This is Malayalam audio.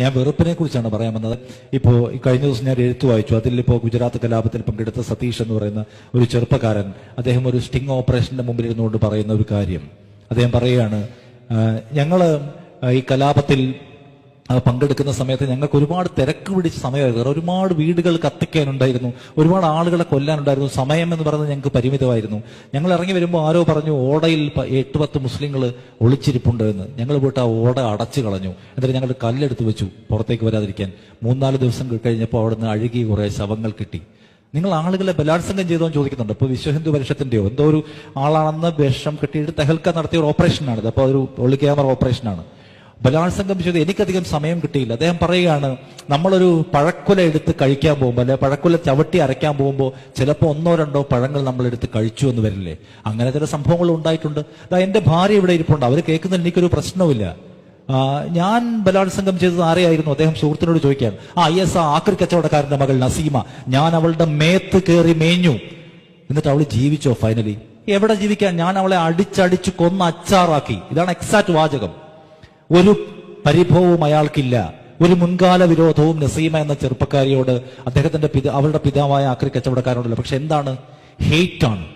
ഞാൻ വെറുപ്പിനെ കുറിച്ചാണ് പറയാൻ വന്നത്. ഇപ്പോൾ കഴിഞ്ഞ ദിവസം ഞാൻ എഴുത്തു വായിച്ചു. അതിൽ ഇപ്പോൾ ഗുജറാത്ത് കലാപത്തിൽ പങ്കെടുത്ത സതീഷ് എന്ന് പറയുന്ന ഒരു ചെറുപ്പക്കാരൻ അദ്ദേഹം ഒരു സ്റ്റിംഗ് ഓപ്പറേഷന്റെ മുമ്പിൽ ഇരുന്നുകൊണ്ട് പറയുന്ന ഒരു കാര്യം. അദ്ദേഹം പറയുകയാണ് ഞങ്ങൾ ഈ കലാപത്തിൽ പങ്കെടുക്കുന്ന സമയത്ത് ഞങ്ങൾക്ക് ഒരുപാട് തിരക്ക് പിടിച്ച സമയമായിരുന്നു. ഒരുപാട് വീടുകൾ കത്തിക്കാനുണ്ടായിരുന്നു. ഒരുപാട് ആളുകളെ കൊല്ലാനുണ്ടായിരുന്നു. സമയം എന്ന് പറയുന്നത് ഞങ്ങൾക്ക് പരിമിതമായിരുന്നു. ഞങ്ങൾ ഇറങ്ങി വരുമ്പോൾ ആരോ പറഞ്ഞു ഓടയിൽ എട്ട് പത്ത് മുസ്ലിങ്ങൾ ഒളിച്ചിരിപ്പുണ്ട് എന്ന്. ഞങ്ങൾ പോയിട്ട് ആ ഓട അടച്ചു കളഞ്ഞു. എന്നിട്ട് ഞങ്ങൾ കല്ലെടുത്ത് വെച്ചു പുറത്തേക്ക് വരാതിരിക്കാൻ. മൂന്നാൽ ദിവസം കഴിഞ്ഞപ്പോൾ അവിടെ നിന്ന് അഴുകി കുറെ ശവങ്ങൾ കിട്ടി. നിങ്ങൾ ആളുകളെ ബലാത്സംഗം ചെയ്തോ ചോദിക്കുന്നുണ്ട്. ഇപ്പോൾ വിശ്വ ഹിന്ദു പരിഷത്തിന്റെയോ? എന്തോ ഒരു ആളാണെന്ന് വിഷം കെട്ടിയിട്ട് തെഹൽക്ക നടത്തിയ ഒരു ഓപ്പറേഷനാണിത് അപ്പോൾ ഒരു ഒളി ക്യാമറ ഓപ്പറേഷനാണ് ബലാത്സംഗം ചെയ്ത് എനിക്കധികം സമയം കിട്ടിയില്ല. അദ്ദേഹം പറയുകയാണ് നമ്മളൊരു പഴക്കുല എടുത്ത് കഴിക്കാൻ പോകുമ്പോൾ അല്ലെ പഴക്കുല ചവിട്ടി അരയ്ക്കാൻ പോകുമ്പോൾ ചിലപ്പോൾ ഒന്നോ രണ്ടോ പഴങ്ങൾ നമ്മൾ എടുത്ത് കഴിച്ചു എന്ന് വരില്ലേ? അങ്ങനെ ചില സംഭവങ്ങൾ ഉണ്ടായിട്ടുണ്ട്. അതാ എന്റെ ഭാര്യ ഇവിടെ ഇരിപ്പുണ്ട്. അവർ കേൾക്കുന്നതിൽ എനിക്കൊരു പ്രശ്നവുമില്ല. ഞാൻ ബലാത്സംഗം ചെയ്തത് ആരെയായിരുന്നു? അദ്ദേഹം സുഹൃത്തിനോട് ചോദിക്കാൻ ആ എസ് ആ ആക്രി കച്ചവടക്കാരന്റെ മകൾ നസീമ. ഞാൻ അവളുടെ മേത്ത് കയറി മേഞ്ഞു. എന്നിട്ട് അവൾ ജീവിച്ചോ ഫൈനലി? എവിടെ ജീവിക്കാൻ? ഞാൻ അവളെ അടിച്ചടിച്ച് കൊന്ന് അച്ചാറാക്കി. ഇതാണ് എക്സാക്ട് വാചകം. ഒരു പരിഭവവും അയാൾക്കില്ല. ഒരു മുൻകാല വിരോധവും നസീമ എന്ന ചെറുപ്പക്കാരിയോട് അദ്ദേഹത്തിന്റെ പിത അവളുടെ പിതാവായ ആക്രി കച്ചവടക്കാരോടല്ല പക്ഷെ എന്താണ്? ഹെയ്റ്റ് ആണ്.